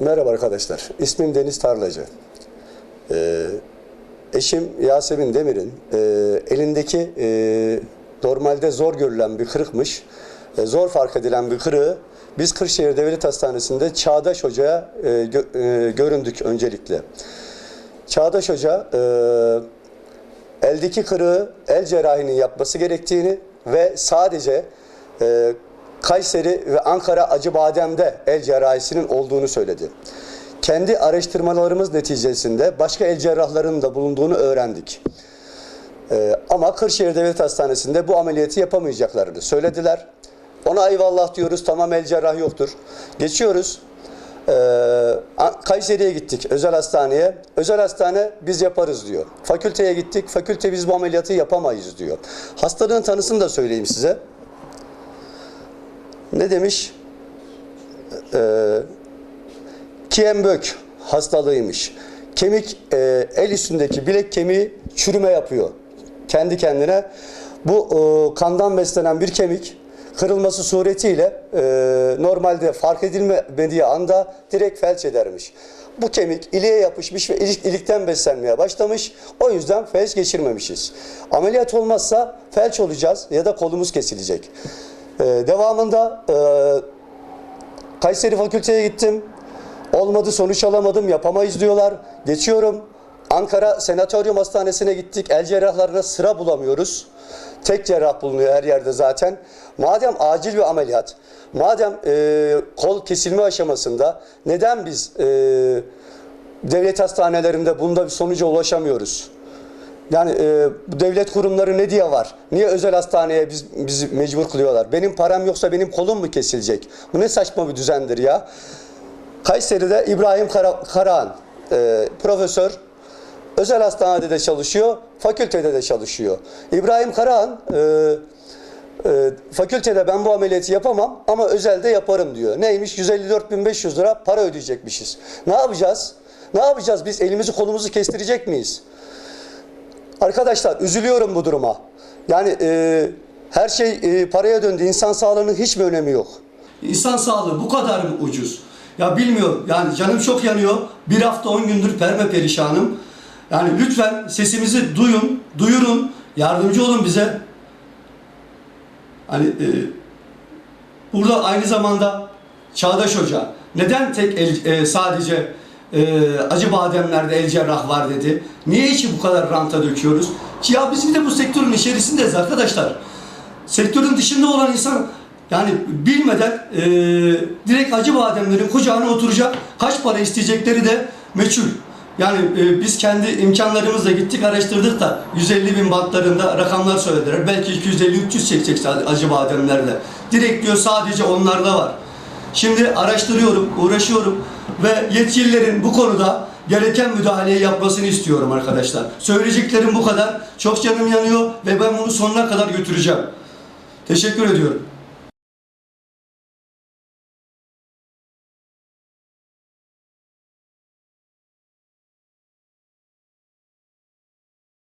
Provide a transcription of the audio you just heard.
Merhaba arkadaşlar. İsmim Deniz Tarlacı. Ee, eşim Yasemin Demir'in e, elindeki e, normalde zor görülen bir kırıkmış. E, zor fark edilen bir kırığı biz Kırşehir Devlet Hastanesi'nde Çağdaş Hoca'ya e, gö- e, göründük öncelikle. Çağdaş Hoca e, eldeki kırığı el cerrahinin yapması gerektiğini ve sadece e, Kayseri ve Ankara Acıbadem'de el cerrahisinin olduğunu söyledi. Kendi araştırmalarımız neticesinde başka el cerrahlarının da bulunduğunu öğrendik. E, ama Kırşehir Devlet Hastanesi'nde bu ameliyatı yapamayacaklarını söylediler. Ona eyvallah diyoruz tamam el cerrah yoktur. Geçiyoruz. Ee, Kayseri'ye gittik özel hastaneye. Özel hastane biz yaparız diyor. Fakülteye gittik. Fakülte biz bu ameliyatı yapamayız diyor. Hastalığın tanısını da söyleyeyim size. Ne demiş? Ee, Kienbök hastalığıymış. Kemik e, el üstündeki bilek kemiği çürüme yapıyor. Kendi kendine. Bu e, kandan beslenen bir kemik kırılması suretiyle e, normalde fark edilmediği anda direkt felç edermiş. Bu kemik iliğe yapışmış ve ilik, ilikten beslenmeye başlamış. O yüzden felç geçirmemişiz. Ameliyat olmazsa felç olacağız ya da kolumuz kesilecek. E, devamında e, Kayseri Fakülteye gittim. Olmadı sonuç alamadım yapamayız diyorlar. Geçiyorum. Ankara Senatoryum Hastanesi'ne gittik. El cerrahlarına sıra bulamıyoruz. Tek cerrah bulunuyor her yerde zaten. Madem acil bir ameliyat, madem e, kol kesilme aşamasında neden biz e, devlet hastanelerinde bunda bir sonuca ulaşamıyoruz? Yani e, devlet kurumları ne diye var? Niye özel hastaneye biz bizi mecbur kılıyorlar? Benim param yoksa benim kolum mu kesilecek? Bu ne saçma bir düzendir ya? Kayseri'de İbrahim Kara, Karahan e, profesör özel hastanede de çalışıyor, fakültede de çalışıyor. İbrahim Karahan e, e, fakültede ben bu ameliyatı yapamam ama özelde yaparım diyor. Neymiş? 154.500 lira para ödeyecekmişiz. Ne yapacağız? Ne yapacağız? Biz elimizi kolumuzu kestirecek miyiz? Arkadaşlar üzülüyorum bu duruma. Yani e, her şey e, paraya döndü. İnsan sağlığının hiç mi önemi yok? İnsan sağlığı bu kadar mı ucuz? Ya bilmiyorum. Yani canım çok yanıyor. Bir hafta on gündür perme perişanım. Yani lütfen sesimizi duyun, duyurun. Yardımcı olun bize. Hani e, burada aynı zamanda Çağdaş Hoca neden tek el, e, sadece e, acı bademlerde el cerrah var dedi. Niye işi bu kadar ranta döküyoruz? Ki ya biz de bu sektörün içerisindeyiz arkadaşlar. Sektörün dışında olan insan yani bilmeden e, direkt acı bademlerin kucağına oturacak kaç para isteyecekleri de meçhul. Yani e, biz kendi imkanlarımızla gittik araştırdık da 150 bin bantlarında rakamlar söylediler. Belki 250-300 çekecek acı bademlerle. Direkt diyor sadece onlarda var. Şimdi araştırıyorum, uğraşıyorum ve yetkililerin bu konuda gereken müdahaleyi yapmasını istiyorum arkadaşlar. Söyleyeceklerim bu kadar. Çok canım yanıyor ve ben bunu sonuna kadar götüreceğim. Teşekkür ediyorum.